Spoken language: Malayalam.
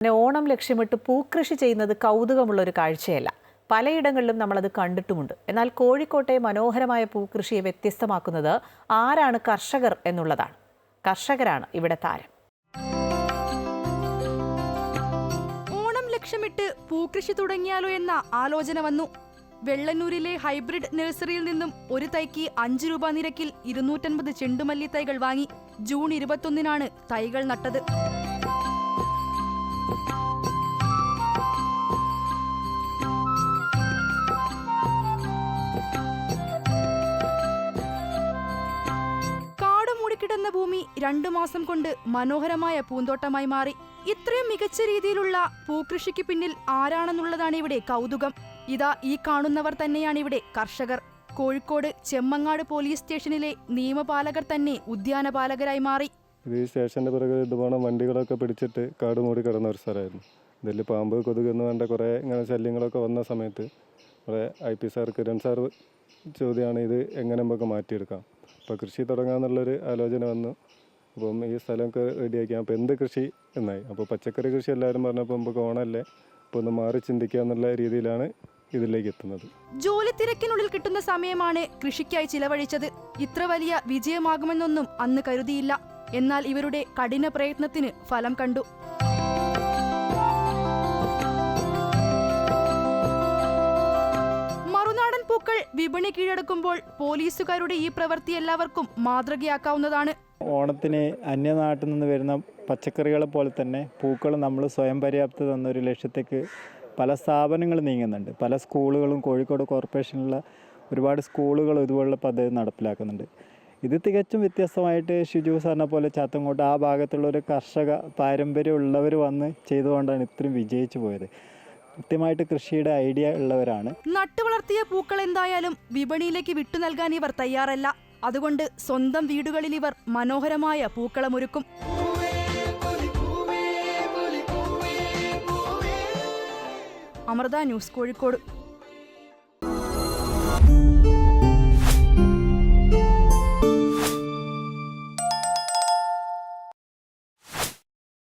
പിന്നെ ഓണം ലക്ഷ്യമിട്ട് പൂക്കൃഷി ചെയ്യുന്നത് കൗതുകമുള്ള ഒരു കാഴ്ചയല്ല. പലയിടങ്ങളിലും നമ്മളത് കണ്ടിട്ടുമുണ്ട്. എന്നാൽ കോഴിക്കോട്ടെ മനോഹരമായ പൂക്കൃഷിയെ വ്യത്യസ്തമാക്കുന്നത് ആരാണ് കർഷകർ എന്നുള്ളതാണ്. കർഷകരാണ് ഇവിടെ താരം. ഓണം ലക്ഷ്യമിട്ട് പൂക്കൃഷി തുടങ്ങിയാലോ എന്ന ആലോചന വന്നു. വെള്ളന്നൂരിലെ ഹൈബ്രിഡ് നഴ്സറിയിൽ നിന്നും ഒരു തൈക്ക് അഞ്ച് രൂപ നിരക്കിൽ ഇരുന്നൂറ്റൻപത് ചെണ്ടുമല്ലി തൈകൾ വാങ്ങി ജൂൺ ഇരുപത്തൊന്നിനാണ് തൈകൾ നട്ടത്. രണ്ടു മാസം കൊണ്ട് മനോഹരമായ പൂന്തോട്ടമായി മാറി. ഇത്രയും മികച്ച രീതിയിലുള്ള പൂക്കൃഷിക്ക് പിന്നിൽ ആരാണെന്നുള്ളതാണ് ഇവിടെ കൗതുകം. ഇതാ ഈ കാണുന്നവർ തന്നെയാണ് ഇവിടെ കർഷകർ. കോഴിക്കോട് ചെമ്മങ്ങാട് പോലീസ് സ്റ്റേഷനിലെ നിയമപാലകർ തന്നെ ഉദ്യാനപാലകരായി മാറി. ഈ സ്റ്റേഷന്റെ പിറകെ ഇതുപോലെ വണ്ടികളൊക്കെ പിടിച്ചിട്ട് കാട് മൂടി കിടന്ന ഒരു സ്ഥലമായിരുന്നു. ഇതിൽ പാമ്പ് കൊതുക് എന്ന് വേണ്ട കുറേ ഇങ്ങനെ ശല്യങ്ങളൊക്കെ വന്ന സമയത്ത് കുറേ I P sir Kiran sir ചോദ്യമാണ് ഇത് എങ്ങനെ നമുക്ക് മാറ്റിയെടുക്കാം? അപ്പോൾ കൃഷി തുടങ്ങാമെന്നുള്ളൊരു ആലോചന വന്നു. അപ്പം ഈ സ്ഥലമൊക്കെ റെഡിയാക്കി അപ്പോൾ എന്ത് കൃഷി എന്നായി? അപ്പോൾ പച്ചക്കറി കൃഷി എല്ലാവരും പറഞ്ഞപ്പോൾ നമുക്ക് ഓണമല്ലേ? അപ്പോൾ ഒന്ന് മാറി ചിന്തിക്കുക എന്നുള്ള രീതിയിലാണ് ഇതിലേക്ക് എത്തുന്നത്. ജോലി തിരക്കിനുള്ളിൽ കിട്ടുന്ന സമയമാണ് കൃഷിക്കായി ചിലവഴിച്ചത്. ഇത്ര വലിയ വിജയമാകുമെന്നൊന്നും അന്ന് കരുതിയില്ല. എന്നാൽ ഇവരുടെ കഠിന പ്രയത്നത്തിന് ഫലം കണ്ടു. പൂക്കൾ വിപണി കീഴടക്കുമ്പോൾ പോലീസുകാരുടെ ഈ പ്രവൃത്തി എല്ലാവർക്കും മാതൃകയാക്കാവുന്നതാണ്. ഓണത്തിന് അന്യനാട്ടിൽ നിന്ന് വരുന്ന പച്ചക്കറികളെ പോലെ തന്നെ പൂക്കൾ നമ്മൾ സ്വയം പര്യാപ്തത എന്നൊരു ലക്ഷ്യത്തേക്ക് പല സ്ഥാപനങ്ങൾ നീങ്ങുന്നുണ്ട്. പല സ്കൂളുകളും കോഴിക്കോട് കോർപ്പറേഷനിലുള്ള ഒരുപാട് സ്കൂളുകൾ ഇതുപോലുള്ള പദ്ധതി നടപ്പിലാക്കുന്നുണ്ട്. ഇത് തികച്ചും വ്യത്യസ്തമായിട്ട് ഷിജു സാറിനെ പോലെ ചാത്തങ്കോട്ട് ആ ഭാഗത്തുള്ള ഒരു കർഷക പാരമ്പര്യം ഉള്ളവർ വന്ന് ചെയ്തുകൊണ്ടാണ് ഇത്രയും വിജയിച്ചു പോയത്. കൃത്യമായിട്ട് കൃഷിയുടെ ഐഡിയ ഉള്ളവരാണ്. നട്ടുവളർത്തിയ പൂക്കൾ എന്തായാലും വിപണിയിലേക്ക് വിട്ടു നൽകാൻ ഇവർ തയ്യാറല്ല. അതുകൊണ്ട് സ്വന്തം വീടുകളിൽ ഇവർ മനോഹരമായ പൂക്കളമൊരുക്കും. അമൃത ന്യൂസ് കോഴിക്കോട്.